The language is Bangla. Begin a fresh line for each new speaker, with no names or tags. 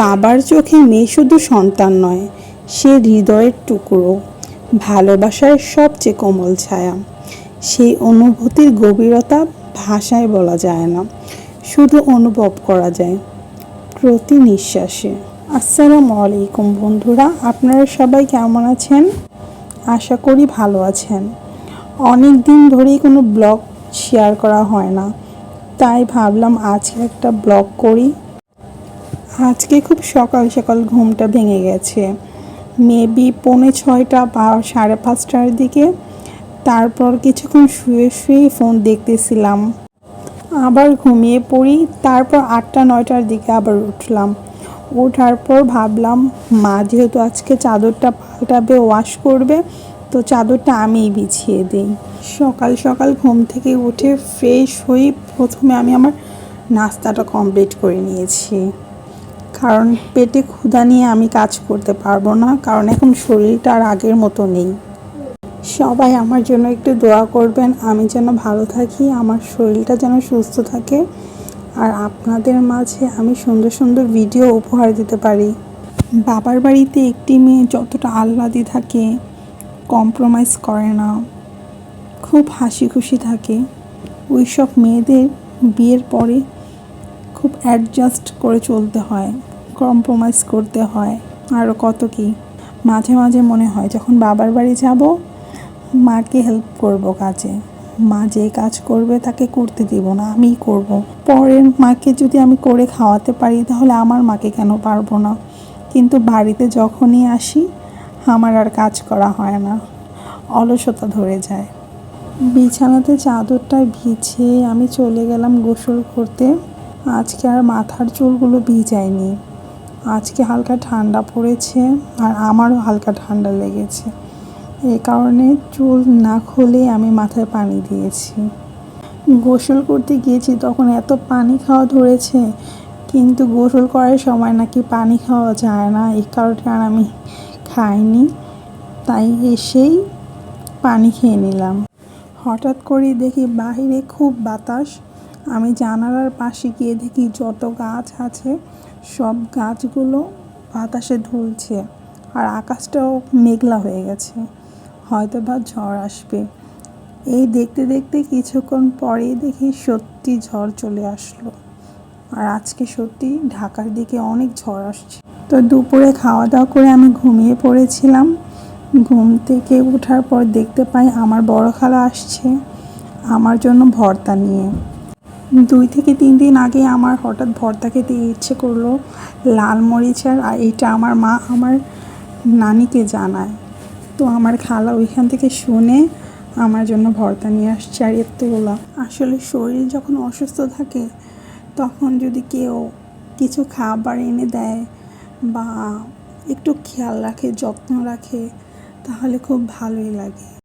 বাবার চোখে মেয়ে শুধু সন্তান নয়, সে হৃদয়ের টুকরো, ভালোবাসার সবচেয়ে কোমল ছায়া। সেই অনুভূতির গভীরতা ভাষায় বলা যায় না, শুধু অনুভব করা যায়। প্রতি নিঃশ্বাসে। আসসালামু আলাইকুম বন্ধুরা, আপনারা সবাই কেমন আছেন? আশা করি ভালো আছেন। অনেক দিন ধরেই কোনো ব্লগ শেয়ার করা হয় না, তাই ভাবলাম আজকে একটা ব্লগ করি। আজকে খুব সকাল সকাল ঘুমটা ভেঙে গেছে। মেবি পৌনে ছয়টা বা সাড়ে পাঁচটার দিকে। তারপর কিছুক্ষণ শুয়ে শুয়ে ফোন দেখতেছিলাম। আবার ঘুমিয়ে পড়ি, তারপর আটটা, নয়টার দিকে আবার উঠলাম। ওঠার পর ভাবলাম, মা, যেহেতু আজকে চাদরটা পাল্টাবে ওয়াশ করবে, তো চাদরটা আমিই বিছিয়ে দিই। সকাল সকাল ঘুম থেকে উঠে ফ্রেশ হয়ে প্রথমে আমি আমার নাস্তাটা কমপ্লিট করে নিয়েছি। কারণ পেটে ক্ষুধা নিয়ে আমি কাজ করতে পারব না, কারণ এখন শরীরটা আর আগের মতো নেই। সবাই আমার জন্য একটু দোয়া করবেন, আমি যেন ভালো থাকি, আমার শরীরটা যেন সুস্থ থাকে, আর আপনাদের মাঝে আমি সুন্দর সুন্দর ভিডিও উপহার দিতে পারি। বাবার বাড়িতে একটি মেয়ে যতটা আহ্লাদি থাকে কম্প্রোমাইজ করে না, খুব হাসি খুশি থাকে। ওই সব মেয়েদের বিয়ের পরে খুব অ্যাডজাস্ট করে চলতে হয় কম্প্রোমাইজ করতে হয়। আরও কত কি? মাঝে মাঝে মনে হয় যখন বাবার বাড়ি যাব, মাকে হেল্প করব কাজে। মা যে কাজ করবে তাকে করতে দিব না, আমিই করব। পরের মাকে যদি আমি করে খাওয়াতে পারি, তাহলে আমার মাকে কেন পারব না? কিন্তু বাড়িতে যখনই আসি, আমার আর কাজ করা হয় না। অলসতা ধরে যায়। বিছানাতে চাদরটা ভিজিয়ে আমি চলে গেলাম গোসল করতে। আজকে আর মাথার চুলগুলো ভিজায়নি আজকে হালকা ঠান্ডা পড়েছে আর আমারও হালকা ঠান্ডা লেগেছে। এই কারণে চুল না খুলে আমি মাথায় পানি দিয়েছি। গোসল করতে গিয়েছি, তখন এত পানি খাওয়া ধরেছে, কিন্তু গোসল করার সময় নাকি পানি খাওয়া যায় না এই কারণে আর আমি খাইনি। তাই এসেই পানি খেয়ে নিলাম। হঠাৎ করে দেখি বাইরে খুব বাতাস আমি জানালার পাশে গিয়ে দেখি যত গাছ আছে, সব গাছগুলো বাতাসে দুলছে আর আকাশটাও মেঘলা হয়ে গেছে। হয়তো বা ঝড় আসবে। এই দেখতে দেখতে কিছুক্ষণ পরেই দেখি সত্যি ঝড় চলে আসলো। আর আজকে সত্যি ঢাকার দিকে অনেক ঝড় আসছে। তো দুপুরে খাওয়া দাওয়া করে আমি ঘুমিয়ে পড়েছিলাম। ঘুম থেকে ওঠার পর দেখতে পাই আমার বড় খালা আসছে। আমার জন্য ভর্তা নিয়ে। দুই থেকে তিন দিন আগে আমার হঠাৎ ভর্তা খেতে ইচ্ছে করল লাল মরিচার আর এটা আমার মা আমার নানিকে জানায়। তো আমার খালা ওইখান থেকে শুনে আমার জন্য ভর্তা নিয়ে আসছে আর এতগুলো। আসলে শরীর যখন অসুস্থ থাকে, তখন যদি কেউ কিছু খাবার এনে দেয় বা একটু খেয়াল রাখে, যত্ন রাখে, তাহলে খুব ভালোই লাগে।